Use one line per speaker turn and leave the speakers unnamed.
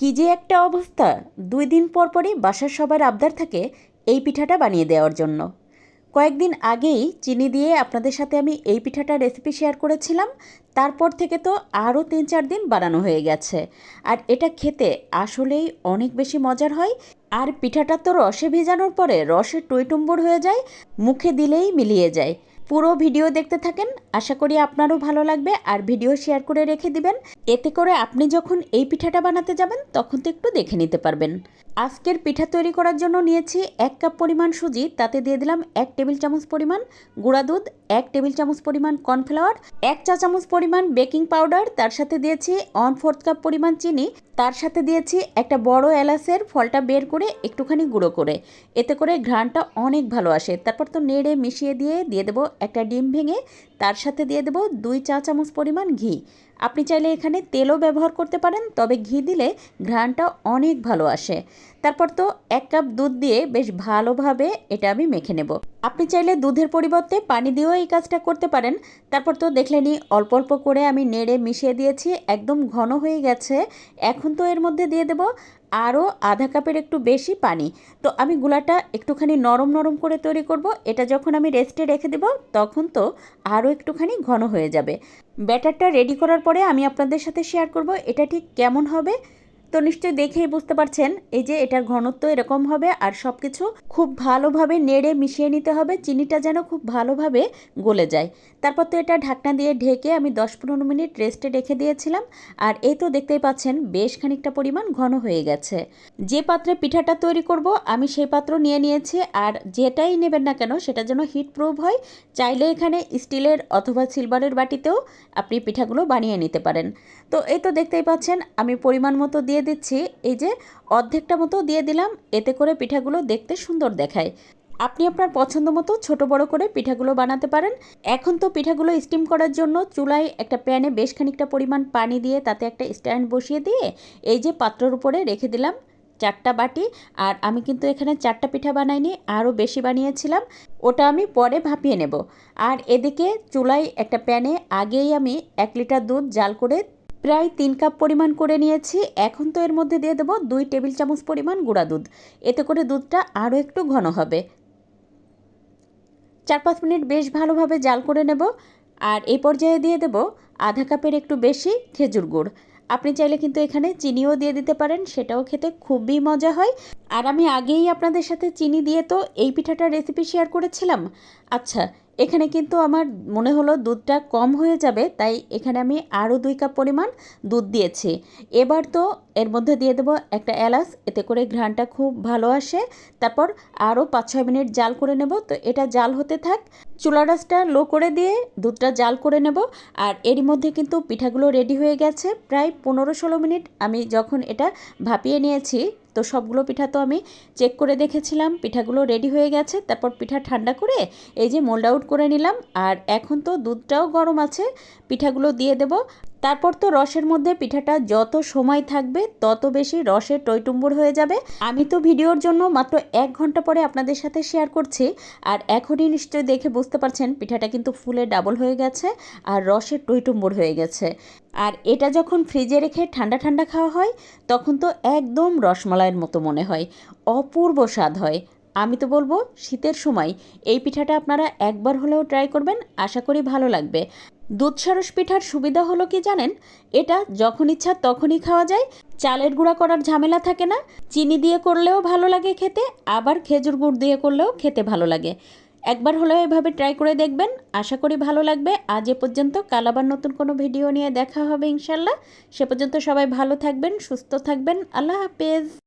কি যে একটা অবস্থা। দুই দিন পর পরই বাসার সবার আবদার থাকে এই পিঠাটা বানিয়ে দেওয়ার জন্য। কয়েকদিন আগেই চিনি দিয়ে আপনাদের সাথে আমি এই পিঠাটার রেসিপি শেয়ার করেছিলাম। তারপর থেকে তো আরও তিন চার দিন বানানো হয়ে গেছে। আর এটা খেতে আসলেই অনেক বেশি মজার হয়। আর পিঠাটা তো রসে ভেজানোর পরে রসে টইটুম্বর হয়ে যায়, মুখে দিলেই মিলিয়ে যায়। পুরো ভিডিও দেখতে থাকেন, আশা করি আপনারও ভালো লাগবে। আর ভিডিও শেয়ার করে রেখে দিবেন। এতে করে আপনি যখন এই পিঠাটা বানাতে যাবেন, তখন তো একটু দেখে নিতে পারবেন। আজকের পিঠা তৈরি করার জন্য নিয়েছি এক কাপ পরিমাণ সুজি, তাতে দিয়ে দিলাম এক টেবিল চামচ পরিমাণ গুঁড়া দুধ, এক টেবিল চামচ পরিমাণ কর্নফ্লাওয়ার, এক চা চামচ পরিমাণ বেকিং পাউডার, তার সাথে দিয়েছি ওয়ান ফোর্থ কাপ পরিমাণ চিনি, তার সাথে দিয়েছি একটা বড় এলাচের ফলটা বের করে একটুখানি গুঁড়ো করে। এতে করে ঘ্রাণটা অনেক ভালো আসে। তারপর তো নেড়ে মিশিয়ে দিয়ে দিয়ে দেবো একটা ডিম ভেঙে তার সাথে দিয়ে দেবো দুই চা চামচ পরিমাণ ঘি। আপনি চাইলে এখানে তেলও ব্যবহার করতে পারেন, তবে ঘি দিলে ঘ্রাণটা অনেক ভালো আসে। তারপর তো এক কাপ দুধ দিয়ে বেশ ভালোভাবে এটা আমি মেখে নেব। আপনি চাইলে দুধের পরিবর্তে পানি দিয়েও এই কাজটা করতে পারেন। তারপর তো দেখলেনি অল্প অল্প করে আমি নেড়ে মিশিয়ে দিয়েছি, একদম ঘন হয়ে গেছে। এখন তো এর মধ্যে দিয়ে দেব আরও আধা কাপের একটু বেশি পানি। তো আমি গুলাটা একটুখানি নরম নরম করে তৈরি করব। এটা যখন আমি রেস্টে রেখে দেব, তখন তো আরও একটুখানি ঘন হয়ে যাবে। ব্যাটারটা রেডি করার পরে আমি আপনাদের সাথে শেয়ার করব এটা ঠিক কেমন হবে তো নিশ্চয়ই দেখেই বুঝতে পারছেন, এই যে এটার ঘনত্ব এরকম হবে আর সব কিছু খুব ভালোভাবে নেড়ে মিশিয়ে নিতে হবে, চিনিটা যেন খুব ভালোভাবে গলে যায়। তারপর তো এটা ঢাকনা দিয়ে ঢেকে আমি দশ পনেরো মিনিট রেস্টে রেখে দিয়েছিলাম আর এই তো দেখতেই পাচ্ছেন বেশ খানিকটা পরিমাণ ঘন হয়ে গেছে। যে পাত্রে পিঠাটা তৈরি করব আমি সেই পাত্র নিয়ে নিয়েছি আর যেটাই নেবেন না কেন সেটা যেন হিট প্রুফ হয়, চাইলে এখানে স্টিলের অথবা সিলভারের বাটিতেও আপনি পিঠাগুলো বানিয়ে নিতে পারেন। তো এই তো দেখতেই পাচ্ছেন আমি পরিমাণ মতো দিয়ে দিচ্ছি। এই যে অর্ধেকটা মতো দিয়ে দিলাম। এতে করে পিঠাগুলো দেখতে সুন্দর দেখায়। আপনি আপনার পছন্দ মতো ছোট বড় করে পিঠাগুলো বানাতে পারেন। এখন তো পিঠাগুলো স্টিম করার জন্য চুলায় একটা প্যানে বেশ খানিকটা পরিমাণ পানি দিয়ে তাতে একটা স্ট্যান্ড বসিয়ে দিয়ে এই যে পাত্রর উপরে রেখে দিলাম চারটা বাটি। আর আমি কিন্তু এখানে চারটা পিঠা বানাইনি, আরও বেশি বানিয়েছিলাম। ওটা আমি পরে ভাপিয়ে নেব। আর এদিকে চুলায় একটা প্যানে আগেই আমি এক লিটার দুধ জাল করে প্রায় তিন কাপ পরিমাণ করে নিয়েছি। এখন তো এর মধ্যে দিয়ে দেবো দুই টেবিল চামচ পরিমাণ গুঁড়া দুধ। এতে করে দুধটা আরও একটু ঘন হবে। চার পাঁচ মিনিট বেশ ভালোভাবে জাল করে নেব। আর এই পর্যায়ে দিয়ে দেব আধা কাপের একটু বেশি খেজুর গুড়। আপনি চাইলে কিন্তু এখানে চিনিও দিয়ে দিতে পারেন, সেটাও খেতে খুবই মজা হয়। আর আমি আগেই আপনাদের সাথে চিনি দিয়ে তো এই পিঠাটার রেসিপি শেয়ার করেছিলাম। আচ্ছা এখানে কিন্তু আমার মনে হলো দুধটা কম হয়ে যাবে, তাই এখানে আমি আরও দুই কাপ পরিমাণ দুধ দিয়েছি। এবার তো এর মধ্যে দিয়ে দেবো একটা এলাচ, এতে করে ঘ্রাণটা খুব ভালো আসে। তারপর আরও পাঁচ ছয় মিনিট জাল করে নেব, তো এটা জাল হতে থাক। চুলা রাসটা লো করে দিয়ে দুধটা জাল করে নেব, আর এরই মধ্যে কিন্তু পিঠাগুলো রেডি হয়ে গেছে। প্রায় পনেরো ষোলো মিনিট আমি যখন এটা ভাপিয়ে নিয়েছি তো সবগুলো পিঠা তো আমি চেক করে দেখেছিলাম, পিঠাগুলো রেডি হয়ে গেছে, তারপর পিঠা ঠান্ডা করে এই যে মোল্ড আউট করে নিলাম, আর এখন তো দুধটাও গরম আছে, পিঠাগুলো দিয়ে দেব। তারপর তো রসের মধ্যে পিঠাটা যত সময় থাকবে, তত বেশি রসের টইটুম্বুর হয়ে যাবে। আমি তো ভিডিওর জন্য মাত্র এক ঘণ্টা পরে আপনাদের সাথে শেয়ার করছি, আর এখনই নিশ্চয়ই দেখে বুঝতে পারছেন পিঠাটা কিন্তু ফুলে ডাবল হয়ে গেছে আর রসের টইটুম্বুর হয়ে গেছে। আর এটা যখন ফ্রিজে রেখে ঠান্ডা ঠান্ডা খাওয়া হয়, তখন তো একদম রসমালাইয়ের মতো মনে হয়। অপূর্ব স্বাদ হয়। আমি তো বলব শীতের সময় এই পিঠাটা আপনারা একবার হলেও ট্রাই করবেন, আশা করি ভালো লাগবে। দুধ সারস পিঠার সুবিধা হলো কি জানেন? এটা যখন ইচ্ছা তখনই খাওয়া যায়, চালের গুঁড়া করার ঝামেলা থাকে না। চিনি দিয়ে করলেও ভালো লাগে খেতে, আবার খেজুর গুড় দিয়ে করলেও খেতে ভালো লাগে। একবার হলেও এভাবে ট্রাই করে দেখবেন। আশা করি ভালো লাগবে। আজ এ পর্যন্ত কাল আবার নতুন কোনো ভিডিও নিয়ে দেখা হবে ইনশাল্লাহ। সে পর্যন্ত সবাই ভালো থাকবেন, সুস্থ থাকবেন। আল্লাহ হাফেজ।